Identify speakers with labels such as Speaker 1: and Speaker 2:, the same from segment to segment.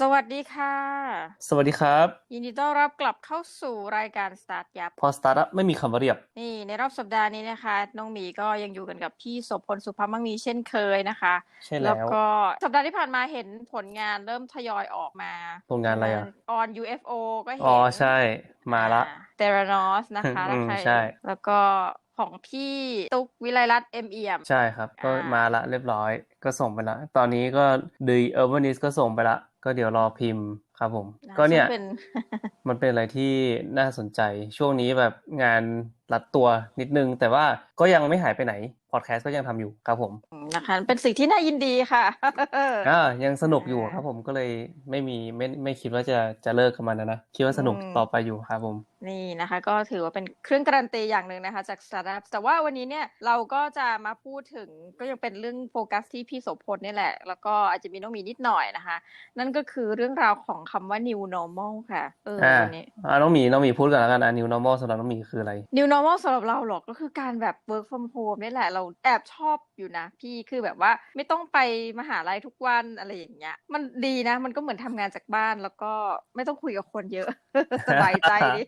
Speaker 1: สวัสดีค่ะ
Speaker 2: สวัสดีครับ
Speaker 1: ยินดีต้อนรับกลับเข้าสู่รายการ Start ยับ
Speaker 2: พอสตาร์ทอัพไม่มีคำว่าเรียบ
Speaker 1: นี่ในรอบสัปดาห์นี้นะคะ น้องหมีก็ยังอยู่กันกับพี่โสพลสุภาพมั่งมีเช่นเคยนะคะ
Speaker 2: ใช่
Speaker 1: แล้
Speaker 2: แล้วว
Speaker 1: ก็สัปดาห์ที่ผ่านมาเห็นผลงานเริ่มทยอยออกมา
Speaker 2: ผลงานอะไรอะ
Speaker 1: ออน UFO ก็เห็น
Speaker 2: อ๋อใช่ มาละ
Speaker 1: เตรานอสนะคะ
Speaker 2: อืม
Speaker 1: ถ้าใคร
Speaker 2: ใช่
Speaker 1: แล้วก็ของพี่ตุ๊กวิไลรัตน์เอ็มเอี่ยม
Speaker 2: ใช่ครับ ก็
Speaker 1: อ่าม
Speaker 2: มาละเรียบร้อยก็ส่งไปละ ตอนนี้ก็ดีเออร์วานิสก็ส่งไปละ ก็เดี๋ยวรอพิมพ์ครับผมะก็เนี่ย
Speaker 1: ซึ่งเป็น
Speaker 2: มันเป็นอะไรที่น่าสนใจช่วงนี้แบบงานรัดตัวนิดนึง แต่ว่าก็ยังไม่หายไปไหนพอดแคสต์ก็ยังทำอยู่ครับผม
Speaker 1: นะคะเป็นสิ่งที่น่ายินดีค่ะ
Speaker 2: อ่ายังสนุกอยู่
Speaker 1: อ่า
Speaker 2: ครับผมก็เลยไม่มีไม่ไม่คิดว่าจะจะเลิกกับมันนะนะคิดว่าสนุก
Speaker 1: อืม
Speaker 2: ต่อไปอยู่ครับผม
Speaker 1: นี่นะคะ ก็ถือว่าเป็นเครื่องการันตีอย่างหนึ่งนะคะ จากสตาร์ทอัพแต่ว่าวันนี้เนี่ยเราก็จะมาพูดถึงก็ยังเป็นเรื่องโฟกัสที่พี่โสพลนี่แหละ แล้วก็อาจจะมีน้องหมีนิดหน่อยนะคะ นั่นก็คือเรื่องราวของคำว่า new normal ค่ะ เออ
Speaker 2: อ่า
Speaker 1: วันนี้
Speaker 2: อ่าน้องหมีน้องหมีพูดก่อนแล้วกันอะ new normal สำหรับน้องหมีคืออะไร
Speaker 1: new normal สำหรับเราหรอกก็คือการแบบ work from home นี่แหละเราแอบชอบอยู่นะ พี่คือแบบว่าไม่ต้องไปมหาลัยทุกวันอะไรอย่างเงี้ย มันดีนะ มันก็เหมือนทำงานจากบ้านแล้วก็ไม่ต้องคุยกับคนเยอะสบายใจดี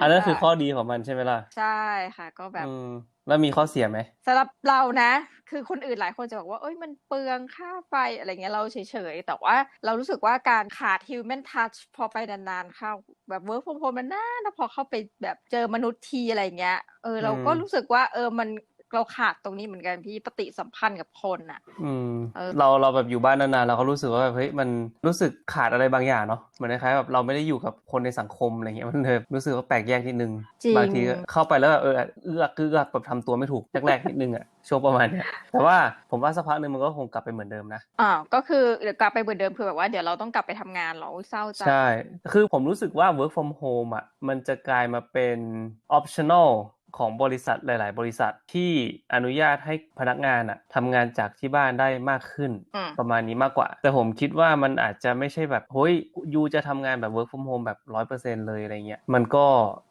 Speaker 2: อันนั้นคือข้อดีของมันใช่ไหมล่ะ
Speaker 1: ใช่ค่ะ ก็แบบ
Speaker 2: อืมแล้วมีข้อเสียไหม
Speaker 1: สำหรับเรานะ คือคนอื่นหลายคนจะบอกว่าเอ้ยมันเปลืองค่าไฟอะไรเงี้ยเราเฉยๆ แต่ว่าเรารู้สึกว่าการขาด human touch พอไปนานๆเข้าแบบ work from home มันนานนะพอเข้าไปแบบเจอมนุษย์ทีอะไรเงี้ยเออเราก็
Speaker 2: อืม
Speaker 1: รู้สึกว่าเออมัน เราขาดตรงนี้เหมือนกันพี่ปฏิสัมพันธ์กับคนอะ
Speaker 2: อืม
Speaker 1: เออ
Speaker 2: เราเราแบบอยู่บ้านนานๆเราก็รู้สึกว่าแบบเฮ้ยมันรู้สึกขาดอะไรบางอย่างเนาะเหมือนคล้ายๆแบบเราไม่ได้อยู่กับคนในสังคมอะไรเงี้ยมันเลยรู้สึกว่าแปลกแยกนิดนึง
Speaker 1: จริง
Speaker 2: บางทีก็เข้าไปแล้วแบบเออเอื้อกเอื้อกแบบทำตัวไม่ถูกแรกๆนิดนึงอะช่วงประมาณเนี้ยแต่ว่าผมว่าสักพักหนึ่งมันก็คงกลับไปเหมือนเดิมนะ
Speaker 1: อ่าก็คือเดี๋ยวกลับไปเหมือนเดิมคือแบบว่าเดี๋ยวเราต้องกลับไปทำงานเหรออุ๊ยเศร้าจัง
Speaker 2: ใช่คือผมรู้สึกว่า work from home อะมันจะกลายมาเป็น optional ของบริษัทหลาย ๆ บริษัทที่อนุญาตให้พนักงานอะทำงานจากที่บ้านได้มากขึ้น
Speaker 1: อืม
Speaker 2: ประมาณนี้มากกว่า แต่ผมคิดว่ามันอาจจะไม่ใช่แบบเฮ้ยยูจะทำงานแบบ work from home แบบร้อยเปอร์เซ็นเลยอะไรเงี้ยมันก็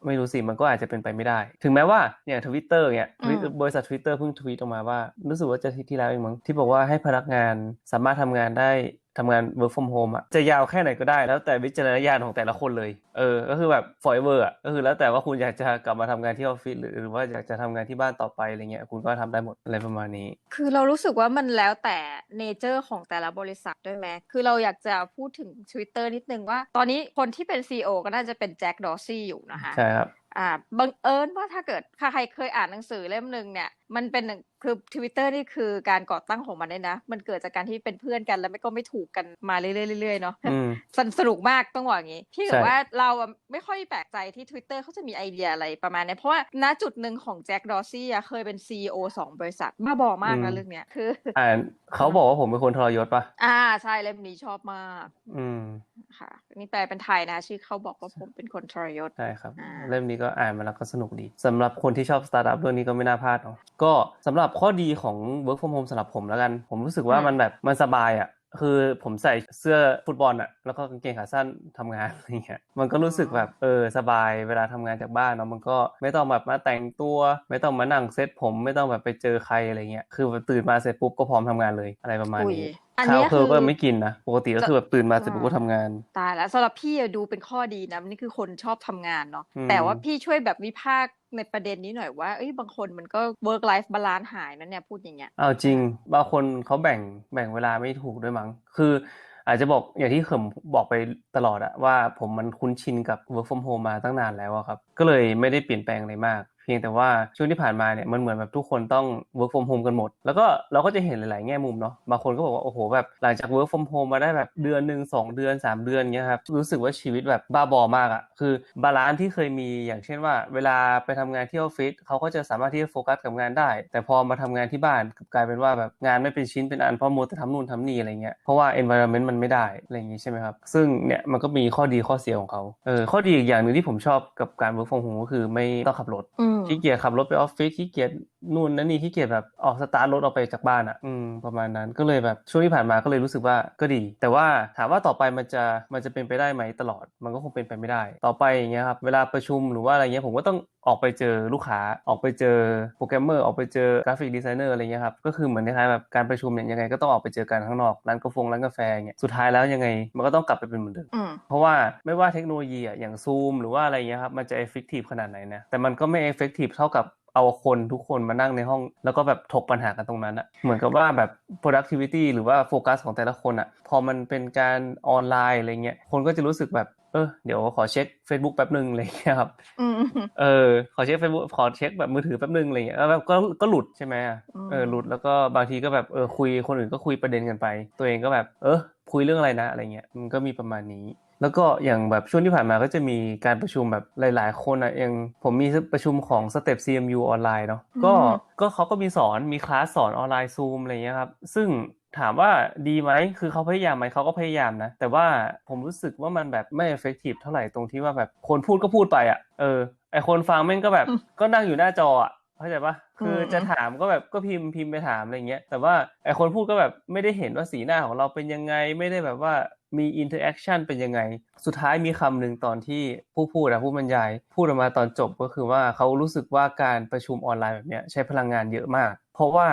Speaker 2: ไม่รู้สิมันก็อาจจะเป็นไปไม่ได้ ถึงแม้ว่าอย่างทวิตเตอร์เนี่ย
Speaker 1: อืม
Speaker 2: บริษัท Twitter เพิ่งทวีตออกมาว่า รู้สึกว่าจะอาที่ที่แล้วเองมั้งที่บอกว่าให้พนักงานสามารถทำงานได้ ทำงาน work from home อะจะยาวแค่ไหนก็ได้ แล้วแต่วิจารณญาณของแต่ละคนเลย เออ ก็คือแบบ forever อะก็คือแล้วแต่ว่าคุณอยากจะกลับมาทำงานที่ออฟฟิศหรือหรือว่าอยากจะทำงานที่บ้านต่อไปอะไรเงี้ยคุณก็ทำได้หมดอะไรประมาณนี้
Speaker 1: คือเรารู้สึกว่ามันแล้วแต่เนเจอร์ของแต่ละบริษัทด้วยไหมคือเราอยากจะพูดถึง Twitter นิดนึงว่า ตอนนี้คนที่เป็น CEO ก็น่าจะเป็นแจ็คดอร์ซี่อยู่นะคะ
Speaker 2: ใช่ครับ
Speaker 1: อ่าบังเอิญว่าถ้าเกิดใครเคยอ่านหนังสือเล่มหนึ่งเนี่ย มันเป็นหนังคือทวิตเตอร์นี่คือการก่อตั้งของมันเนี่ยนะ มันเกิดจากการที่เป็นเพื่อนกันแล้วไม่ก็ไม่ถูกกันมาเรื่อยๆเรื่อยๆเนาะ
Speaker 2: อืม
Speaker 1: สนสนุกมากต้องบอกอย่างนี้ พี่
Speaker 2: ใช่
Speaker 1: กับว่าเราอะไม่ค่อยแปลกใจที่ Twitter เขาจะมีไอเดียอะไรประมาณเนี้ยเพราะว่าณจุดหนึ่งของแจ็คดอร์ซี่อะเคยเป็น CEO สองบริษัทบ้าบอมากนะเรื่องเนี้ยคือ
Speaker 2: อ่านเขาบอกว่าผมเป็นคนทรยศปะ
Speaker 1: อ่าใช่เล่มนี้ชอบมาก
Speaker 2: อืม
Speaker 1: ค่ะนี่แปลเป็นไทยนะ ชื่อเขาบอกว่าผมเป็นคนทรยศ
Speaker 2: ใช่ครับ
Speaker 1: อ่า
Speaker 2: เล่มนี้ก็อ่านมาแล้วก็สนุกดีสำหรับคนที่ชอบสตาร์ทอัพเรื่องนี้ก็ไม่น่าพลาดเนาะก็สำหรับข้อดีของ work from home สำหรับผมแล้วกัน ผมรู้สึกว่ามันแบบมันสบายอะคือผมใส่เสื้อฟุตบอลอะแล้วก็กางเกงขาสั้นทำงานอะไรเงี้ยมันก็รู้สึกแบบเออสบายเวลาทำงานจากบ้านเนาะมันก็ไม่ต้องแบบมาแต่งตัว ไม่ต้องมานั่งเซ็ตผม ไม่ต้องแบบไปเจอใครอะไรเงี้ยคือแบบตื่นมาเสร็จปุ๊บก็พร้อมทำงานเลยอะไรประมาณ
Speaker 1: อุ้ย
Speaker 2: นี้
Speaker 1: อัน
Speaker 2: ข้าว
Speaker 1: เนี้ย
Speaker 2: เพล
Speaker 1: คือ
Speaker 2: ก็ไม่กินนะปกติก็คือแบบตื่นมาเสร็จปุ๊บก็ทำงาน
Speaker 1: ตายแล้วสำหรับพี่อะดูเป็นข้อดีนะนี่คือคนชอบทำงานเนาะ
Speaker 2: อืม
Speaker 1: แต่ว่าพี่ช่วยแบบวิพากษ์ ในประเด็นนี้หน่อยว่าเอ้ยบางคนมันก็ work life balance หายนะเนี่ยพูดอย่างเงี้ย
Speaker 2: เอาจริง บางคนเขาแบ่งแบ่งเวลาไม่ถูกด้วยมั้ง คืออาจจะบอกอย่างที่เขิมบอกไปตลอดอะว่าผมมันคุ้นชินกับ work from home มาตั้งนานแล้วครับ ก็เลยไม่ได้เปลี่ยนแปลงอะไรมาก เพียงแต่ว่าช่วงที่ผ่านมาเนี่ยมันเหมือนแบบทุกคนต้อง work from home กันหมด แล้วก็เราก็จะเห็นหลาย ๆ แง่มุมเนาะบางคนก็บอกว่าโอ้โหแบบหลังจาก work from home มาได้แบบเดือนหนึ่งสองเดือนสามเดือนเงี้ยครับรู้สึกว่าชีวิตแบบบ้าบอมากอะคือบาลานซ์ที่เคยมีอย่างเช่นว่า เวลาไปทำงานที่ออฟฟิศเขาก็จะสามารถที่จะโฟกัสกับงานได้ แต่พอมาทำงานที่บ้านกลายเป็นว่าแบบงานไม่เป็นชิ้นเป็นอันเพราะมัวแต่ทำนู่นทำนี่อะไรเงี้ยเพราะว่า environment มันไม่ได้อะไรอย่างงี้ใช่ไหมครับซึ่งเนี่ยมันก็มีข้อดีข้อเสียของเขาเออข้อดีอีกอย่างหนึ่งที่ผมชอบกับการ work from home ก็คือไม่ต้องขับรถ
Speaker 1: อื
Speaker 2: ขี้เกียจขับรถไปออฟฟิศขี้เกียจนู่นนั่นนี่ขี้เกียจแบบออกสตาร์ทรถออกไปจากบ้านอะ อืมประมาณนั้นก็เลยแบบช่วงที่ผ่านมาก็เลยรู้สึกว่าก็ดี แต่ว่าถามว่าต่อไปมันจะมันจะเป็นไปได้ไหมตลอด มันก็คงเป็นไปไม่ได้ ต่อไปอย่างเงี้ยครับเวลาประชุมหรือว่าอะไรเงี้ยผมก็ต้องออกไปเจอลูกค้าออกไปเจอโปรแกรมเมอร์ออกไปเจอกราฟิกดีไซเนอร์อะไรเงี้ยครับก็คือเหมือนคล้ายๆแบบการประชุมเนี่ยยังไงก็ต้องออกไปเจอกันข้างนอกร้านกาแฟร้านกาแฟเงี้ยสุดท้ายแล้วยังไงมันก็ต้องกลับไปเป็นเหมือนเดิม
Speaker 1: อืม
Speaker 2: เพราะว่าไม่ว่าเทคโนโลยีอะอย่างซูมหรือว่าอะไรเงี้ยครับมันจะ effective ขนาดไหนนะแต่มันก็ไม่ effective เท่ากับ เอาคนทุกคนมานั่งในห้อง แล้วก็แบบถกปัญหากันตรงนั้นอะเหมือนกับว่าแบบ productivity หรือว่าโฟกัสของแต่ละคนอะพอมันเป็นการออนไลน์อะไรเงี้ยคนก็จะรู้สึกแบบเออเดี๋ยวขอเช็ค Facebook แป๊บหนึ่งอะไรเงี้ยครับ
Speaker 1: อืม
Speaker 2: เออขอเช็ค Facebook ขอเช็คแบบมือถือแป๊บหนึ่งอะไรเงี้ยแล้วแบบก็ก็หลุดใช่ไหมอะ
Speaker 1: อืม
Speaker 2: เออหลุดแล้วก็บางทีก็แบบเออคุยคนอื่นก็คุยประเด็นกันไป ตัวเองก็แบบเออคุยเรื่องอะไรนะอะไรเงี้ยมันก็มีประมาณนี้ แล้วก็อย่างแบบช่วงที่ผ่านมาก็จะมีการประชุมแบบหลาย ๆ คนอะอย่างผมมีประชุมของ Step CMU ออนไลน์เนาะก็ก็เขาก็มีสอนมีคลาสสอนออนไลน์ซูมอะไรเงี้ยครับซึ่งถามว่าดีไหมคือเขาพยายามไหมเขาก็พยายามนะ แต่ว่าผมรู้สึกว่ามันแบบไม่ effective เท่าไหร่ตรงที่ว่าแบบคนพูดก็พูดไปอะเออไอคนฟังแม่งก็แบบก็นั่งอยู่หน้าจออะ เข้าใจปะคือจะถามก็แบบก็พิมพ์พิมพ์ไปถามอะไรเงี้ย แต่ว่าไอคนพูดก็แบบไม่ได้เห็นว่าสีหน้าของเราเป็นยังไง ไม่ได้แบบว่ามีอินเทอร์แอคชั่นเป็นยังไง สุดท้ายมีคำหนึ่งตอนที่ผู้พูดอะผู้บรรยาย พูดออกมาตอนจบก็คือว่าเขารู้สึกว่าการประชุมออนไลน์แบบเนี้ยใช้พลังงานเยอะมาก เพราะว่า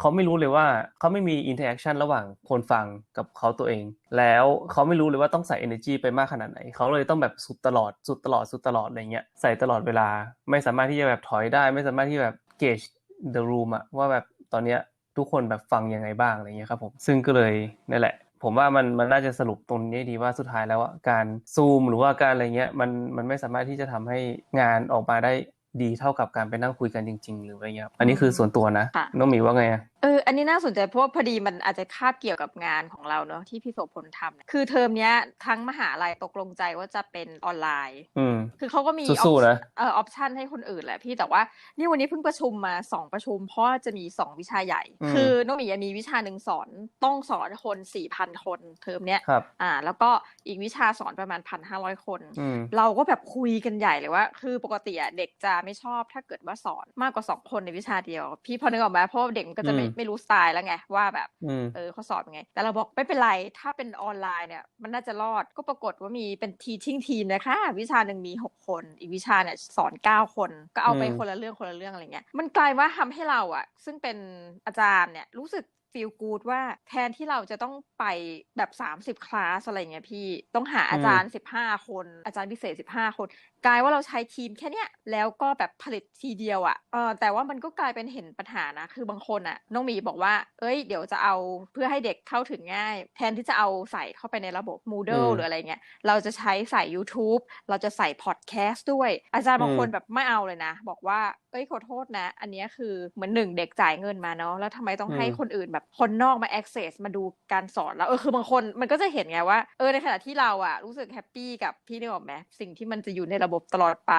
Speaker 2: เขาไม่รู้เลยว่าเขาไม่มีอินเทอร์แอคชั่นระหว่างคนฟังกับเขาตัวเอง แล้วเขาไม่รู้เลยว่าต้องใส่ energy ไปมากขนาดไหน เขาเลยต้องแบบสุดตลอดสุดตลอดสุดตลอดอะไรเงี้ยใส่ตลอดเวลา ไม่สามารถที่จะแบบถอยได้ ไม่สามารถที่แบบ gauge the room อะว่าแบบตอนเนี้ยทุกคนแบบฟังยังไงบ้างอะไรเงี้ยครับผมซึ่งก็เลยนั่นแหละ ผมว่ามันมันน่าจะสรุปตรงนี้ดีว่าสุดท้ายแล้วอะการซูมหรือว่าการอะไรเงี้ยมันมันไม่สามารถที่จะทำให้งานออกมาได้ดีเท่ากับการไปนั่งคุยกันจริง ๆ หรืออะไรเงี้ยครับอันนี้คือส่วนตัวนะ
Speaker 1: ค่ะ
Speaker 2: น้องหมีว่าไงอะ
Speaker 1: เออ อันนี้น่าสนใจเพราะว่าพอดีมันอาจจะคาบเกี่ยวกับงานของเราเนอะที่พี่โสพลทำคือเทอมเนี้ยทั้งมหาลัยตกลงใจว่าจะเป็นออนไลน์
Speaker 2: อืม
Speaker 1: คือเขาก็มี
Speaker 2: สู้ๆนะ
Speaker 1: เออออปชันให้คนอื่นแหละพี่แต่ว่า นี่วันนี้เพิ่งประชุมมาสองประชุม เพราะว่าจะมีสองวิชาใหญ่
Speaker 2: อืม
Speaker 1: คือน้องหมีมีวิชาหนึ่งสอนต้องสอนคนสี่พันคนเทอมเนี้ย
Speaker 2: ครับ
Speaker 1: อ่า แล้วก็อีกวิชาสอนประมาณพันห้าร้อยคน
Speaker 2: อืม
Speaker 1: เราก็แบบคุยกันใหญ่เลยว่า คือปกติอะเด็กจะไม่ชอบถ้าเกิดว่าสอนมากกว่าสองคนในวิชาเดียว พี่พอนึกออกไหมเพราะว่าเด็กมันก็จะไม่
Speaker 2: อืม
Speaker 1: ไม่รู้สไตล์แล้วไงว่าแบบ
Speaker 2: อืม
Speaker 1: เออเขาสอนยังไง แต่เราบอกไม่เป็นไรถ้าเป็นออนไลน์เนี่ยมันน่าจะรอดก็ปรากฏว่ามีเป็นทีชิ่งทีมนะคะ วิชาหนึ่งมีหกคน อีกวิชาเนี่ยสอนเก้าคน ก็เอาไป
Speaker 2: อืม
Speaker 1: คนละเรื่องคนละเรื่องอะไรเงี้ยมันกลายว่าทำให้เราอะซึ่งเป็นอาจารย์เนี่ยรู้สึกฟีลกูดว่าแทนที่เราจะต้องไปแบบ 30 คลาสอะไรเงี้ยพี่ ต้องหาอาจารย์ 15 คน อาจารย์พิเศษ 15 คน กลายว่าเราใช้ทีมแค่เนี้ยแล้วก็แบบผลิตทีเดียวอะ่ะเออแต่ว่ามันก็กลายเป็นเห็นปัญหานะ คือบางคนอะ่ะน้องหมีบอกว่า เอ้ยเดี๋ยวจะเอาเพื่อให้เด็กเข้าถึงง่าย แทนที่จะเอาใส่เข้าไปในระบบ Moodle
Speaker 2: อืม
Speaker 1: หรืออะไรเงี้ยเราจะใช้ใส่ YouTube เราจะใส่พอดแคสต์ด้วย อาจารย์บางคน
Speaker 2: อืม
Speaker 1: แบบไม่เอาเลยนะ บอกว่าเอ้ยขอโทษนะ อันเนี้ยคือเหมือนหนึ่งเด็กจ่ายเงินมาเนาะแล้วทำไมต้องให้คนอื่นแบบคนนอกมา access มาดูการสอนแล้วเออคือบางคนมันก็จะเห็นไงว่าเออในขณะที่เราอะรู้สึกแฮปปี้กับพี่นึกออกไหมสิ่งที่มันจะอยู่ในระบบตลอดไป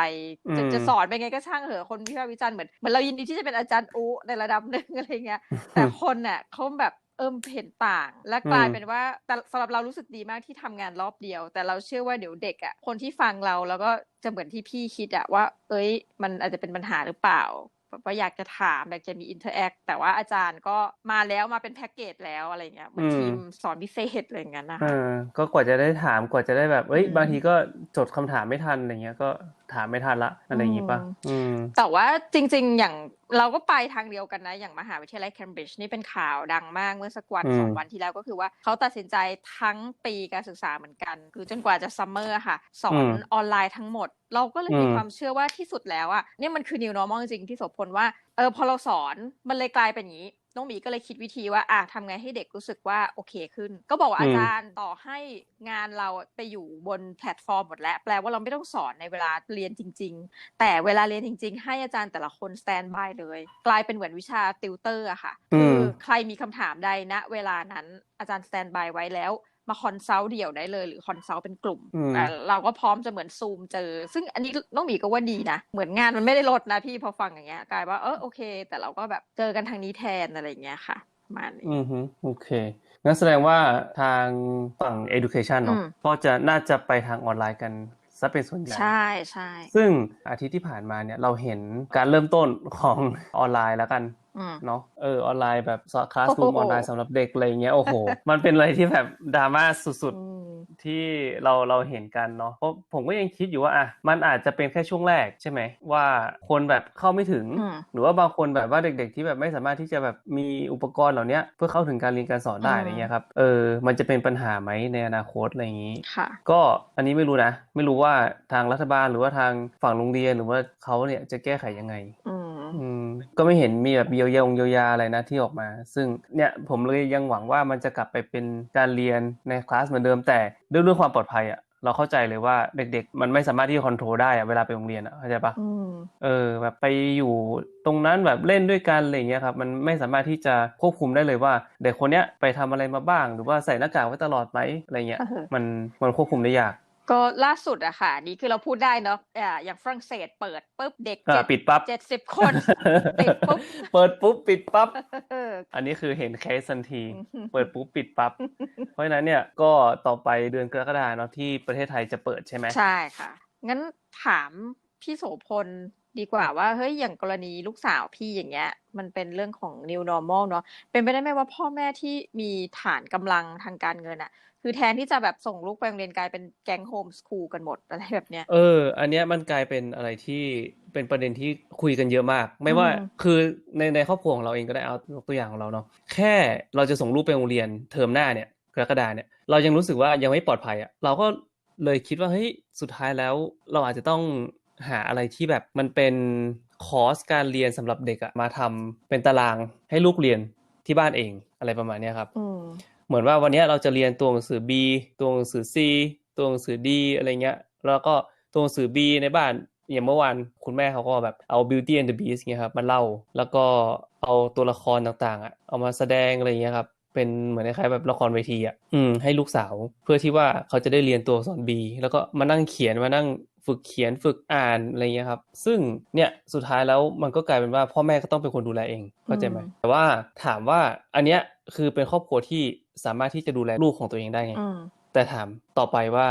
Speaker 1: จะ
Speaker 2: อืม
Speaker 1: จะสอนไปไงก็ช่างเหอะคนวิพากษ์วิจารณ์เหมือนเหมือนเรายินดีที่จะเป็นอาจารย์อูในระดับหนึ่งอะไรเงี้ยแต่คนน่ะเขาแบบเอิมเห็นต่าง และกลาย
Speaker 2: อืม
Speaker 1: เป็นว่าแต่สำหรับเรารู้สึกดีมากที่ทำงานรอบเดียว แต่เราเชื่อว่าเดี๋ยวเด็กอะคนที่ฟังเราแล้วก็จะเหมือนที่พี่คิดอะว่า เอ้ย มันอาจจะเป็นปัญหาหรือเปล่า แบบว่าอยากจะถามอยากจะมีอินเทอร์แอคแต่ว่าอาจารย์ก็มาแล้วมาเป็นแพ็กเกจแล้วอะไรเงี้ยเหมือน
Speaker 2: อืม
Speaker 1: ทีมสอนพิเศษอะไรเงี้ยนะ
Speaker 2: เอ
Speaker 1: คะ
Speaker 2: อก็กว่าจะได้ถามกว่าจะได้แบบเอ้ย
Speaker 1: อืม
Speaker 2: บางทีก็จดคำถามไม่ทันอะไรเงี้ยก็ ถามไม่ทันละอะไรอย่างงี้ปะ
Speaker 1: อืม
Speaker 2: อืม
Speaker 1: แต่ว่าจริง ๆ อย่างเราก็ไปทางเดียวกันนะ อย่างมหาวิทยาลัยเคมบริดจ์นี่เป็นข่าวดังมากเมื่อสักวัน
Speaker 2: อืม
Speaker 1: สองวันที่แล้วก็คือว่าเขาตัดสินใจทั้งปีการศึกษาเหมือนกัน คือจนกว่าจะซัมเมอร์ค่ะ สอนออนไลน์ทั้งหมด เราก็เลยมีความเชื่อว่าที่สุดแล้วอะเนี่ยมันคือ new normal จริงๆที่โสพลว่าเออพอเราสอนมันเลยกลายเป็นอย่างนี้ น้องหมีก็เลยคิดวิธีว่าอะทำไงให้เด็กรู้สึกว่าโอเคขึ้น ก็บอกว่า
Speaker 2: อื
Speaker 1: อามจารย์ต่อให้งานเราไปอยู่บนแพลตฟอร์มหมดแล้ว แปลว่าเราไม่ต้องสอนในเวลาเรียนจริง ๆ แต่เวลาเรียนจริง ๆ ให้อาจารย์แต่ละคนสแตนบายเลย กลายเป็นเหมือนวิชาติวเตอร์อะค่ะ
Speaker 2: อื
Speaker 1: คื
Speaker 2: ม
Speaker 1: อใครมีคำถามใดณเวลานั้นอาจารย์สแตนบายไว้แล้ว มาคอนซัลท์เดี่ยวได้เลย หรือคอนซัลท์เป็นกลุ่ม
Speaker 2: อืม
Speaker 1: อะเราก็พร้อมจะเหมือนซูมเจอ ซึ่งอันนี้น้องหมีก็ว่าดีนะ เหมือนงานมันไม่ได้ลดนะพี่พอฟังอย่างเงี้ยกลายว่าเออโอเค แต่เราก็แบบเจอกันทางนี้แทนอะไรอย่างเงี้ยค่ะประมาณนี้
Speaker 2: อืมฮึโอเคงั้นแสดงว่าทางฝั่ง education เนอะ
Speaker 1: อืม
Speaker 2: ก็จะน่าจะไปทางออนไลน์กันซะเป็นส่วนใหญ่
Speaker 1: ใช่ใช่
Speaker 2: ซึ่งอาทิตย์ที่ผ่านมาเนี่ยเราเห็นการเริ่มต้นของออนไลน์แล้วกัน
Speaker 1: อืม
Speaker 2: เนาะเออออนไลน์แบบคลาสรูม
Speaker 1: โอ้โห
Speaker 2: ออนไลน์สำหรับเด็กอะไรเงี้ยโอ้โห มันเป็นอะไรที่แบบดราม่าสุด
Speaker 1: อืม
Speaker 2: ๆที่เราเราเห็นกันเนาะเพราะผมก็ยังคิดอยู่ว่าอะมันอาจจะเป็นแค่ช่วงแรกใช่ไหมว่าคนแบบเข้าไม่ถึง
Speaker 1: อืม
Speaker 2: หรือว่าบางคนแบบว่าเด็ก ๆ ที่แบบไม่สามารถที่จะแบบมีอุปกรณ์เหล่านี้เพื่อเข้าถึงการเรียนการสอนได้
Speaker 1: อืม
Speaker 2: อะไรเงี้ยครับเออมันจะเป็นปัญหาไหมในอนาคตอะไรอย่างนี้
Speaker 1: ค่ะ
Speaker 2: ก็อันนี้ไม่รู้นะ ไม่รู้ว่าทางรัฐบาลหรือว่าทางฝั่งโรงเรียนหรือว่าเขาเนี่ยจะแก้ไขยังไง
Speaker 1: อืม
Speaker 2: อืมก็ไม่เห็นมีแบบเยียวยาเยียวยาอะไรนะที่ออกมา ซึ่งเนี่ยผมเลยยังหวังว่ามันจะกลับไปเป็นการเรียนในคลาสเหมือนเดิมแต่ด้วยเรื่องความปลอดภัยอะเราเข้าใจเลยว่าเด็กๆ มันไม่สามารถที่จะคอนโทรลได้อะเวลาไปโรงเรียนอะเข้าใจปะ
Speaker 1: อ
Speaker 2: เออ แบบไปอยู่ตรงนั้นแบบเล่นด้วยกันอะไรเงี้ยครับ มันไม่สามารถที่จะควบคุมได้เลยว่า เด็กคนเนี้ยไปทำอะไรมาบ้าง หรือว่าใส่หน้ากากไว้ตลอดไหมอะไรเงี้ยมันมันควบคุมได้ยาก
Speaker 1: ก็ล่าสุดอะค่ะ นี่คือเราพูดได้เนาะอ่าอย่างฝรั่งเศสเปิดปุ๊บเด็ก
Speaker 2: อ่า
Speaker 1: เจ็ด
Speaker 2: ปิดปั๊บ
Speaker 1: เจ็ดสิบคนติดปุ๊บ
Speaker 2: เปิดปุ๊บปิดปั๊บ
Speaker 1: เออ
Speaker 2: อันนี้คือเห็นเคสทันที
Speaker 1: อืม
Speaker 2: เปิดปุ๊บปิดปั๊บ เพราะฉะนั้นเนี่ยก็ต่อไปเดือนกรกฎาเนาะที่ประเทศไทยจะเปิดใช่ไหม
Speaker 1: ใช่ค่ะ งั้นถามพี่โสพล ดีกว่าว่าเฮ้ยอย่างกรณีลูกสาวพี่อย่างเงี้ย มันเป็นเรื่องของ new normal เนาะเป็นไปได้ไหมว่าพ่อแม่ที่มีฐานกำลังทางการเงินอะคือแทนที่จะแบบส่งลูกไปโรงเรียนกลายเป็นแก๊งโฮมสคูลกันหมดอะไรแบบเนี้ย
Speaker 2: เออ อันเนี้ยมันกลายเป็นอะไรที่เป็นประเด็นที่คุยกันเยอะมาก ไม่ว่าคือในในครอบครัวของเราเองก็ได้เอาตัวอย่างของเราเนาะแค่เราจะส่งลูกไปโรงเรียนเทอมหน้าเนี่ยกรกฎาเนี่ยเรายังรู้สึกว่ายังไม่ปลอดภัยอะ่ะเราก็เลยคิดว่าเฮ้ยสุดท้ายแล้วเราอาจจะต้อง หาอะไรที่แบบมันเป็นคอร์สการเรียนสำหรับเด็กอะมาทำเป็นตารางให้ลูกเรียนที่บ้านเองอะไรประมาณเนี้ยครับ
Speaker 1: อืม
Speaker 2: เหมือนว่าวันเนี้ยเราจะเรียนตัวหนังสือ B ตัวหนังสือ C ตัวหนังสือ D อะไรเงี้ย แล้วก็ตัวหนังสือ B ในบ้านอย่างเมื่อวานคุณแม่เขาก็แบบเอา Beauty and the Beast เงี้ยครับมาเล่า แล้วก็เอาตัวละครต่างๆอะเอามาแสดงอะไรเงี้ยครับเป็นเหมือนคล้ายๆแบบละครเวทีอะอืมให้ลูกสาว เพื่อที่ว่าเขาจะได้เรียนตัวอักษร B แล้วก็มานั่งเขียนมานั่ง ฝึกเขียนฝึกอ่านอะไรเงี้ยครับ ซึ่งเนี่ยสุดท้ายแล้วมันก็กลายเป็นว่าพ่อแม่ก็ต้องเป็นคนดูแลเองเข้าใจไหม
Speaker 1: อืม
Speaker 2: แต่ว่าถามว่าอันเนี้ยคือเป็นครอบครัวที่สามารถที่จะดูแลลูกของตัวเองได้ไง
Speaker 1: อืม
Speaker 2: แต่ถามต่อไปว่า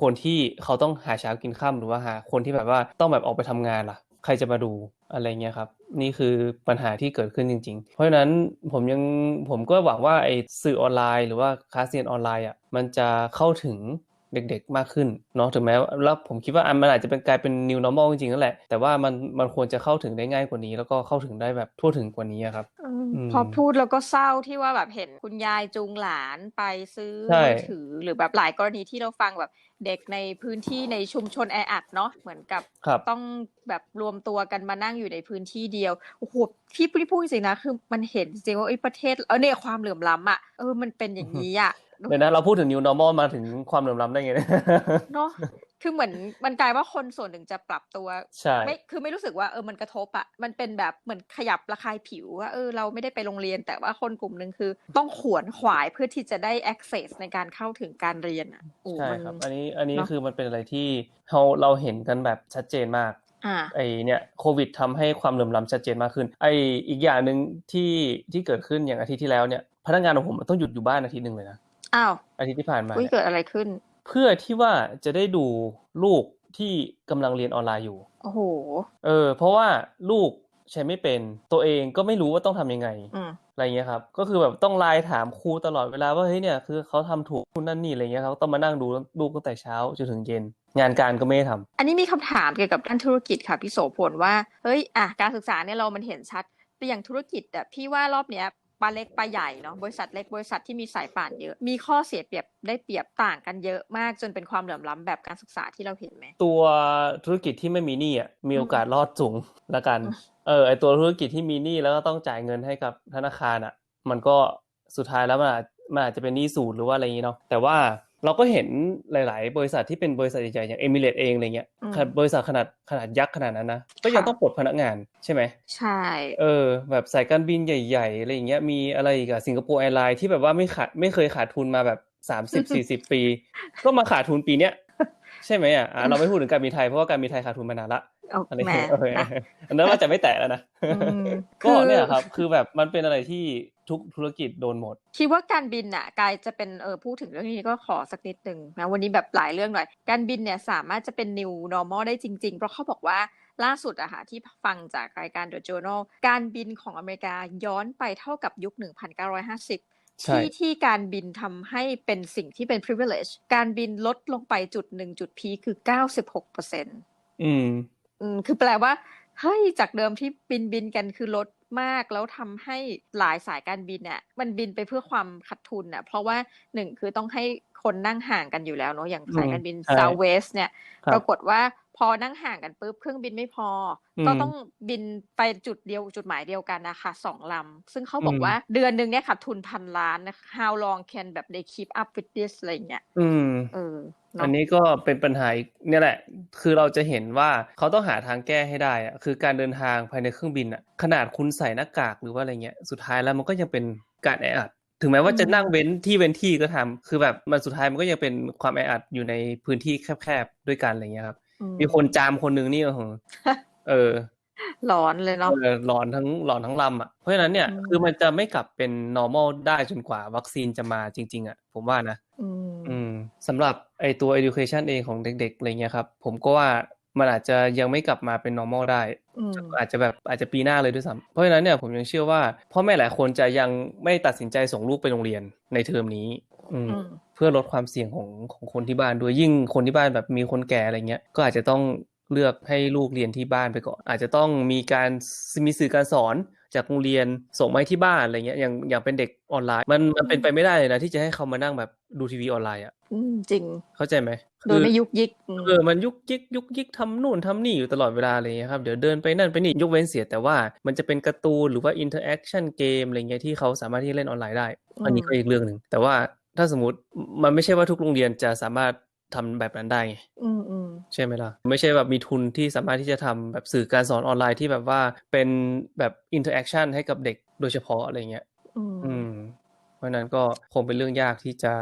Speaker 2: คนที่เขาต้องหาเช้ากินค่ำหรือว่าหาคนที่แบบว่าต้องแบบออกไปทำงานล่ะ ใครจะมาดูอะไรเงี้ยครับ นี่คือปัญหาที่เกิดขึ้นจริง ๆ เพราะฉะนั้นผมยังผมก็หวังว่าไอ้สื่อออนไลน์ หรือว่าคลาสเรียนออนไลน์อะมันจะเข้าถึง เด็กๆมากขึ้นเนาะถึงแม้ว่าแล้วผมคิดว่าอันมันอาจจะเป็นกลายเป็น new normal จริงๆนั่นแหละ แต่ว่ามันมันควรจะเข้าถึงได้ง่ายกว่านี้ แล้วก็เข้าถึงได้แบบทั่วถึงกว่านี้อะครับ
Speaker 1: อืม
Speaker 2: อืม
Speaker 1: พอพูดแล้วก็เศร้าที่ว่าแบบเห็นคุณยายจูงหลานไปซื้อ
Speaker 2: ใช่
Speaker 1: มือถือหรือแบบหลายกรณีที่เราฟังแบบเด็กในพื้นที่ในชุมชนแออัดเนาะเหมือนกับ
Speaker 2: ครับ
Speaker 1: ต้องแบบรวมตัวกันมานั่งอยู่ในพื้นที่เดียวโอ้โหพี่พี่พูดจริงๆนะคือมันเห็นจริงๆว่าไอ้ยประเทศเออเนี่ยความเหลื่อมล้ำอะเออมันเป็นอย่างนี้อะ
Speaker 2: เดี๋ยวนะเราพูดถึง new normal มาถึงความเหลื่อมล้ำได้ไงเนี่ย
Speaker 1: เนาะคือเหมือนมันกลายว่าคนส่วนหนึ่งจะปรับตัว
Speaker 2: ใช่
Speaker 1: ไม่คือไม่รู้สึกว่าเออมันกระทบอะมันเป็นแบบเหมือนขยับระคายผิวว่าเออเราไม่ได้ไปโรงเรียน แต่ว่าคนกลุ่มหนึ่งคือ ต้องขวนขวายเพื่อที่จะได้ access ในการเข้าถึงการเรียนอะโอ้
Speaker 2: ใช่
Speaker 1: มัน
Speaker 2: ครับ อันนี้อันนี้
Speaker 1: เนอะ
Speaker 2: คือมันเป็นอะไรที่เราเราเห็นกันแบบชัดเจนมาก
Speaker 1: อ่า
Speaker 2: ไอเนี่ยโควิดทำให้ความเหลื่อมล้ำชัดเจนมากขึ้น ไออีกอย่างหนึ่งที่ที่เกิดขึ้นอย่างอาทิตย์ที่แล้วเนี่ยพนักงานของผมต้องหยุดอยู่บ้านอาทิตย์หนึ่งเลยนะ
Speaker 1: อ้าว
Speaker 2: อาทิตย์ที่ผ่านมา
Speaker 1: อุ้ย
Speaker 2: เนี่ย
Speaker 1: เกิดอะไรขึ้น
Speaker 2: เพื่อที่ว่าจะได้ดูลูกที่กำลังเรียนออนไลน์อยู่
Speaker 1: โอ้โห
Speaker 2: เออ เพราะว่าลูกใช้ไม่เป็นตัวเองก็ไม่รู้ว่าต้องทำยังไง
Speaker 1: อืม
Speaker 2: อะไรเงี้ยครับ ก็คือแบบต้องไลน์ถามครูตลอดเวลาว่าเฮ้ยเนี่ยคือเขาทำถูกคุณนั่นนี่อะไรเงี้ยเขาต้องมานั่งดูลูกตั้งแต่เช้าจนถึงเย็น งานการก็ไม่ได้ทำ
Speaker 1: อันนี้มีคำถามเกี่ยวกับด้านธุรกิจค่ะพี่โสพลว่าเฮ้ยอะการศึกษาเนี่ยเรามันเห็นชัดแต่อย่างธุรกิจอะพี่ว่ารอบเนี้ยป ลาเล็กปลาใหญ่เนาะบริษัทเล็กบริษัทที่มีสายป่านเยอะ มีข้อเสียเปรียบได้เปรียบต่างกันเยอะมากจนเป็นความเหลื่อมล้ำแบบการศึกษาที่เราเห็นไหม
Speaker 2: ตัวธุรกิจที่ไม่มีหนี้อะมีโอกาสรอดสูงละกัน
Speaker 1: อืม
Speaker 2: เออไอตัวธุรกิจที่มีหนี้แล้วก็ต้องจ่ายเงินให้กับธนาคารอะ มันก็สุดท้ายแล้วมันอาจมันอาจจะเป็นหนี้ศูนย์หรือว่าอะไรอย่างนี้เนาะแต่ว่า เราก็เห็นหลาย ๆ บริษัทที่เป็นบริษัทใหญ่ๆอย่างเอมิเรตเองอะไรเงี้ย
Speaker 1: อืม
Speaker 2: ขนาดบริษัทขนาดขนาดยักษ์ขนาดนั้นนะก็ยัง
Speaker 1: ค่ะ
Speaker 2: ต้องปลดพนักงานใช่ไหม
Speaker 1: ใช่
Speaker 2: เออแบบสายการบินใหญ่ๆอะไรอย่างเงี้ยมีอะไรอีกับสิงคโปร์แอร์ไลน์ที่แบบว่าไม่ขาดไม่เคยขาดทุนมาแบบสามสิบสี่สิบปี ก็มาขาดทุนปีเนี้ยใช่ไหมอะอะเราไม่พูดถึงการบินไทยเพราะว่าการบินไทยขาดทุนมานานละ
Speaker 1: เอา
Speaker 2: อะไร
Speaker 1: แหม
Speaker 2: โอเค
Speaker 1: นะ
Speaker 2: อันนั้นว่าจะไม่แตะแล้วนะ
Speaker 1: อืม
Speaker 2: ก็
Speaker 1: คือ
Speaker 2: เนี่ยครับ คือแบบมันเป็นอะไรที่ทุกธุรกิจโดนหมด
Speaker 1: คิดว่าการบินอะกายจะเป็นเออพูดถึงเรื่องนี้ก็ขอสักนิดหนึ่งนะวันนี้แบบหลายเรื่องหน่อย การบินเนี่ยสามารถจะเป็น new normal ได้จริง ๆ เพราะเขาบอกว่าล่าสุดอะค่ะที่ฟังจากรายการ The Journal การบินของอเมริกาย้อนไปเท่ากับยุค 1950
Speaker 2: ใช่
Speaker 1: ที่ที่การบินทำให้เป็นสิ่งที่เป็น privilege การบินลดลงไปจุดหนึ่งจุดพีคือ96เปอร์เซ็นต์
Speaker 2: อืม
Speaker 1: อืม คือแปลว่า เฮ้ย จากเดิมที่บินบินกันคือลดมาก แล้วทำให้หลายสายการบินเนี่ยมันบินไปเพื่อความขาดทุนน่ะ เพราะว่าหนึ่งคือต้องให้คนนั่งห่างกันอยู่แล้วเนาะ อย่างสายการบิน
Speaker 2: ใช่
Speaker 1: Southwest เนี่ย
Speaker 2: ครับ
Speaker 1: ปรากฏว่า พอนั่งห่างกันปุ๊บเครื่องบินไม่พออ
Speaker 2: ม
Speaker 1: ก็ต้องบินไปจุดเดียวจุดหมายเดียวกันนะคะสองลำ ซึ่งเขาบอก
Speaker 2: อืม
Speaker 1: ว่าเดือนหนึ่งเนี่ยขาดทุนพันล้านนะคะ how long can แบบ they keep up with this อะไรอย่างเงี้ย
Speaker 2: อืม
Speaker 1: เออเน
Speaker 2: อั
Speaker 1: อะ
Speaker 2: นนี้ก็เป็นปัญหาอีกเนี่ยแหละ คือเราจะเห็นว่าเขาต้องหาทางแก้ให้ได้อะคือการเดินทางภายในเครื่องบินอะขนาดคุณใส่หน้ากากหรือว่าอะไรเงี้ย สุดท้ายแล้วมันก็ยังเป็นการแออัดถึงแม้ว่าจะนั่งเว้นที่เว้นที่ก็ทำคือแบบมันสุดท้ายมันก็ยังเป็นความแออัดอยู่ในพื้นที่แคบๆด้วยกันอะไรเงี้ยครับ
Speaker 1: อื ม
Speaker 2: มีคนจามคนหนึ่งนี่โอ้โหเออ
Speaker 1: ร้อนเลยเนาะ
Speaker 2: เออหลอนทั้งหลอนทั้งลำอะเพราะฉะนั้นเนี่ย
Speaker 1: อืม
Speaker 2: คือมันจะไม่กลับเป็น normal ได้จนกว่าวัคซีนจะมาจริง ๆ อะ ผมว่านะ
Speaker 1: อืม
Speaker 2: อืมสำหรับไอตัว education เองของเด็กๆอะไรเงี้ยครับ ผมก็ว่ามันอาจจะยังไม่กลับมาเป็น normal ได้
Speaker 1: อืม
Speaker 2: อาจจะแบบอาจจะปีหน้าเลยด้วยซ้ำเพราะฉะนั้นเนี่ยผมยังเชื่อว่าพ่อแม่หลายคนจะยังไม่ตัดสินใจส่งลูกไปโรงเรียนในเทอมนี้อืม
Speaker 1: อืม
Speaker 2: เพื่อลดความเสี่ยงของของคนที่บ้านด้วยยิ่งคนที่บ้านแบบมีคนแก่อะไรเงี้ยก็อาจจะต้องเลือกให้ลูกเรียนที่บ้านไปก่อน อาจจะต้องมีการมีสื่อการสอนจากโรงเรียนส่งมาให้ที่บ้านอะไรเงี้ยอย่างอย่างเป็นเด็กออนไลน์ มันมันเป็นไปไม่ได้เลยนะที่จะให้เขามานั่งแบบดูทีวีออนไลน์อะ
Speaker 1: อืมจริง
Speaker 2: เข้าใจไหม
Speaker 1: โดยไม่ยุกยิกม
Speaker 2: เออมันยุกยิกยุกยิกทำนู่นทำนี่อยู่ตลอดเวลาอะไรเงี้ยครับเดี๋ยวเดินไปนั่นไปนี่ยกเว้นเสียแต่ว่ามันจะเป็นการ์ตูนหรือว่าอินเทอร์แอคชั่นเกมอะไรเงี้ยที่เขาสามารถที่จะเล่นออนไลน์ได้ อันนี้ก็อีกเรื่องหนึ่งแต่ว่า ถ้าสมมติมันไม่ใช่ว่าทุกโรงเรียนจะสามารถทำแบบนั้นได้ไง
Speaker 1: อืมอืม
Speaker 2: ใช่ไหมล่ะ ไม่ใช่แบบมีทุนที่สามารถที่จะทำแบบสื่อการสอนออนไลน์ที่แบบว่าเป็นแบบอินเทอร์แอคชั่นให้กับเด็กโดยเฉพาะอะไรเงี้ย
Speaker 1: อืม
Speaker 2: อืมเพราะฉะนั้นก็คงเป็นเรื่องยากที่จะ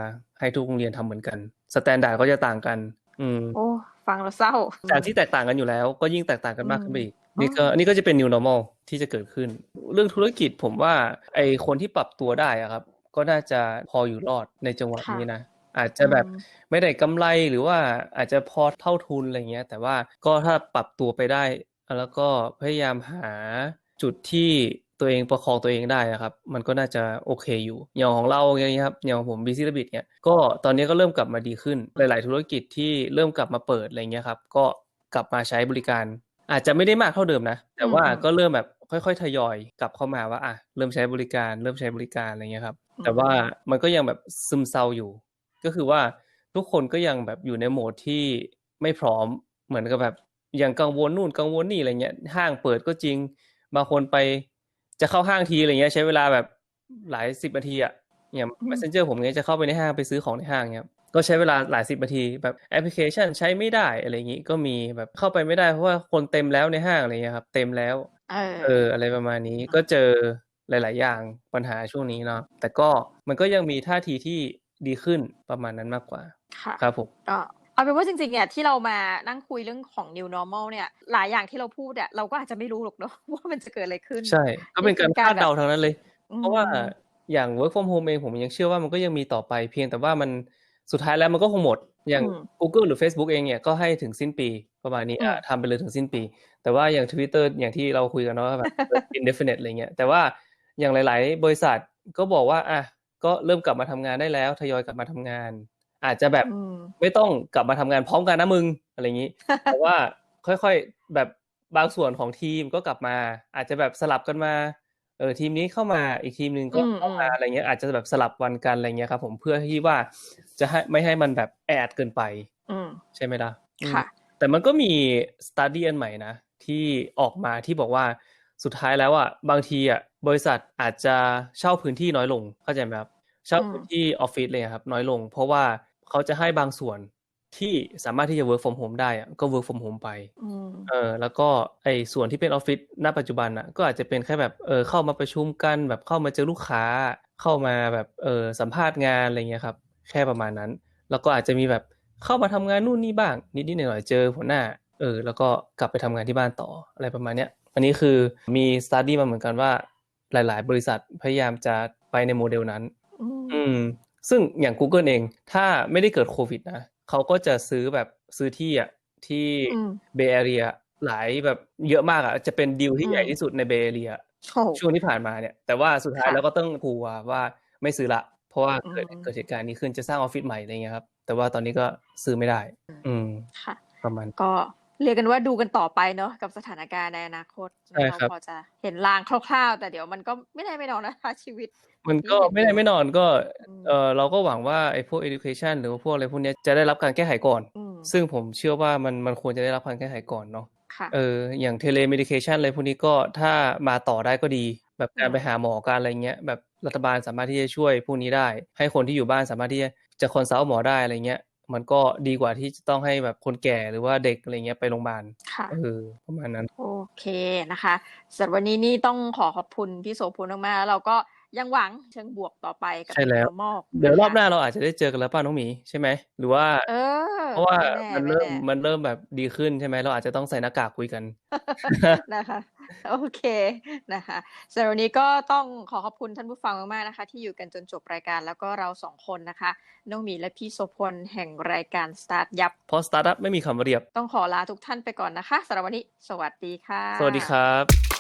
Speaker 2: ให้ทุกโรงเรียนทำเหมือนกันสแตนดาร์ดก็จะต่างกัน อืม
Speaker 1: โอ้ฟังแล้วเศร้า
Speaker 2: จากที่แตกต่างกันอยู่แล้ว ก็ยิ่งแตกต่างกันมากขึ้นไปอีก
Speaker 1: อืม
Speaker 2: นี่ก็นี่ก็จะเป็น new normal ที่จะเกิดขึ้น เรื่องธุรกิจผมว่าไอคนที่ปรับตัวได้อะครับ ก็น่าจะพออยู่รอดในจังหวะนี้นะอาจจะแบบ
Speaker 1: อืม
Speaker 2: ไม่ได้กำไรหรือว่าอาจจะพอเท่าทุนอะไรเงี้ย แต่ว่าก็ถ้าปรับตัวไปได้ แล้วก็พยายามหาจุดที่ตัวเองประคองตัวเองได้อะครับ มันก็น่าจะโอเคอยู่อย่างของเราอย่างเงี้ยครับอย่างของผม b ีซี b บิทเนี่ยก็ตอนนี้ก็เริ่มกลับมาดีขึ้นหลาย ๆ ธุรกิจที่เริ่มกลับมาเปิดอะไรเงี้ยครับ ก็กลับมาใช้บริการ อาจจะไม่ได้มากเท่าเดิมนะ แต่ว่า
Speaker 1: อืม
Speaker 2: ก็เริ่มแบบค่อย ๆ ทยอยกลับเข้ามาว่าอะเริ่มใช้บริการ เริ่มใช้บริการอะไรเงี้ยครับ แต่ว่ามันก็ยังแบบซึมเศร้าอยู่ ก็คือว่าทุกคนก็ยังแบบอยู่ในโหมดที่ไม่พร้อมเหมือนกับแบบยังกังวลนู่นกังวลนี่อะไรเงี้ยห้างเปิดก็จริง บางคนไปจะเข้าห้างทีอะไรเงี้ย ใช้เวลาแบบหลายสิบนาทีอะอย่าง
Speaker 1: อืม
Speaker 2: messenger ผมเงี้ยจะเข้าไปในห้างไปซื้อของในห้างเงี้ยก็ใช้เวลาหลายสิบนาทีแบบแอปพลิเคชันใช้ไม่ได้อะไรอย่างงี้ก็มีแบบเข้าไปไม่ได้เพราะว่าคนเต็มแล้วในห้างอะไรเงี้ยครับ เต็มแล้ว
Speaker 1: เออ
Speaker 2: เอออะไรประมาณนี้ก็เจอ หลาย ๆ อย่างปัญหาช่วงนี้เนาะแต่ก็มันก็ยังมีท่าทีที่ดีขึ้นประมาณนั้นมากกว่า
Speaker 1: ค่ะ
Speaker 2: ครับผม
Speaker 1: ก็เอาเป็นว่าจริงๆเนี่ยที่เรามานั่งคุยเรื่องของ new normal เนี่ย หลายอย่างที่เราพูดอะเราก็อาจจะไม่รู้หรอกเนาะว่ามันจะเกิดอะไรขึ้น
Speaker 2: ใช่ ก็เป็นการ
Speaker 1: นี่คือการ
Speaker 2: คาดเดาทั้งนั้นเลย
Speaker 1: อืม
Speaker 2: เพราะว่าอย่าง work from home เองผมยังเชื่อว่ามันก็ยังมีต่อไปเพียงแต่ว่ามันสุดท้ายแล้วมันก็คงหมด อย่าง
Speaker 1: อืม
Speaker 2: Google หรือ Facebook เองเนี่ยก็ให้ถึงสิ้นปีประมาณนี้อะ
Speaker 1: อืม
Speaker 2: ทำไปเลยถึงสิ้นปี แต่ว่าอย่าง Twitter อย่างที่เราคุยกันเนาะแบบ indefinite อะไรเงี้ยแต่ว่า อย่างหลาย ๆ บริษัทก็บอกว่าอะก็เริ่มกลับมาทำงานได้แล้วทยอยกลับมาทำงาน อาจจะแบบ
Speaker 1: อืม
Speaker 2: ไม่ต้องกลับมาทำงานพร้อมกันนะมึงอะไรอย่างนี้แต่ว่าค่อยๆแบบบางส่วนของทีมก็กลับมา อาจจะแบบสลับกันมาเออทีมนี้เข้ามาอีกทีมหนึ่งก็
Speaker 1: อืม
Speaker 2: เข้ามา
Speaker 1: อืม
Speaker 2: อะไรเงี้ย อาจจะแบบสลับวันกันอะไรเงี้ยครับ ผมเพื่อที่ว่าจะให้ไม่ให้มันแบบแอดเกินไป
Speaker 1: อืม
Speaker 2: ใช่ไหมล่ะอืม
Speaker 1: ค่ะ
Speaker 2: แต่มันก็มีสต u d ดี้อันใหม่นะที่ออกมาที่บอกว่า สุดท้ายแล้วอะบางทีอะบริษัทอาจจะเช่าพื้นที่น้อยลงเข้าใจไหมครับเช่า
Speaker 1: อืม
Speaker 2: พื้นที่ออฟฟิศเลยครับน้อยลง เพราะว่าเขาจะให้บางส่วนที่สามารถที่จะ work from home ได้อะก็ work from home ไป
Speaker 1: อืม
Speaker 2: เออแล้วก็ไอ้ส่วนที่เป็นออฟฟิศณปัจจุบันอะก็อาจจะเป็นแค่แบบเออเข้ามาประชุมกัน แบบเข้ามาเจอลูกค้า เข้ามาแบบเออสัมภาษณ์งานอะไรเงี้ยครับ แค่ประมาณนั้น แล้วก็อาจจะมีแบบเข้ามาทำงานนู่นนี่บ้าง นิดๆหน่อยๆเจอหัวหน้าเอเออ แล้วก็กลับไปทำงานที่บ้านต่ออะไรประมาณเนี้ย อันนี้คือมีสต u d ดี้มาเหมือนกันว่า หลาย ๆ บริษัทพยายามจะไปในโมเดลนั้น
Speaker 1: อืม
Speaker 2: อืม ซึ่งอย่าง Google เอง ถ้าไม่ได้เกิดโควิดนะเขาก็จะซื้อแบบซื้อที่อะที่
Speaker 1: อืม
Speaker 2: เบย์แอเรียหลายแบบเยอะมากอะจะเป็นดีลที่
Speaker 1: อืม
Speaker 2: ใหญ่ที่สุดในเบย์แอเรีย
Speaker 1: โอ้
Speaker 2: ช่วงที่ผ่านมาเนี่ย แต่ว่าสุดท้าย
Speaker 1: ค่ะ
Speaker 2: แล้วก็ต้องกลัวว่าไม่ซื้อละ เพราะว่าเกิด
Speaker 1: อืม
Speaker 2: เกิดเหตุการณ์นี้ขึ้นจะสร้างออฟฟิศใหม่อะไรเงี้ยครับ แต่ว่าตอนนี้ก็ซื้อไม่ได้ อืม
Speaker 1: ค่ะ
Speaker 2: ประมาณ
Speaker 1: ก็ เรียกกันว่าดูกันต่อไปเนาะกับสถานการณ์ในอนาคต
Speaker 2: ใช่ครับ
Speaker 1: เราพอจะเห็นลางคร่าวๆ แต่เดี๋ยวมันก็ไม่ได้ไม่นอนนะคะชีวิต
Speaker 2: มันก็
Speaker 1: ที่เห็น
Speaker 2: ไม่ได้
Speaker 1: อยู่
Speaker 2: ไม่นอนก็
Speaker 1: อืม
Speaker 2: เออเราก็หวังว่าไอ้พวก education หรือว่าพวกอะไรพวกเนี้ยจะได้รับการแก้ไขก่อน
Speaker 1: อืม
Speaker 2: ซึ่งผมเชื่อว่ามันมันควรจะได้รับการแก้ไขก่อนเนาะ
Speaker 1: ค่ะ
Speaker 2: เอออย่างเทเลเมดิเคชันอะไรพวกนี้ก็ถ้ามาต่อได้ก็ดี แบบการ
Speaker 1: อืม
Speaker 2: ไปหาหมอการอะไรเงี้ยแบบรัฐบาลสามารถที่จะช่วยพวกนี้ได้ ให้คนที่อยู่บ้านสามารถที่จะจะคอนซัลท์หมอได้อะไรเงี้ย มันก็ดีกว่าที่จะต้องให้แบบคนแก่หรือว่าเด็กอะไรเงี้ยไปโรงพยาบาล
Speaker 1: ค่ะ
Speaker 2: เออประมาณนั้น
Speaker 1: โอเคนะคะสำหรับวันนี้นี่ต้องขอขอบคุณพี่โสพลมากๆแล้วเราก็ ยังหวังเชิงบวกต่อไปกับ
Speaker 2: ใช่แล้ว
Speaker 1: มอ
Speaker 2: เดี๋ยวรอบหน้าเราอาจจะได้เจอกันแล้วป้าน้องหมีใช่ไหมหรือว่า
Speaker 1: เออ
Speaker 2: เพราะว่า
Speaker 1: ไแมั
Speaker 2: นเริ่ม
Speaker 1: ไแมั
Speaker 2: นเริ่มแบบดีขึ้นใช่ไหมเราอาจจะต้องใส่หน้ากากคุยกัน
Speaker 1: นะคะโอเคนะคะสำหรับวันนี้ก็ต้องขอขอบคุณท่านผู้ฟังมากๆนะคะ ที่อยู่กันจนจบรายการแล้วก็เราสองคนนะคะน้องหมีและพี่โสพลแห่งรายการสตาร์ทยับ
Speaker 2: เพราะสตาร์ทอัพไม่มีคำว่าเรียบ
Speaker 1: ต้องขอลาทุกท่านไปก่อนนะคะสำหรับวันนี้ สวัสดีค่ะ
Speaker 2: สวัสดีครับ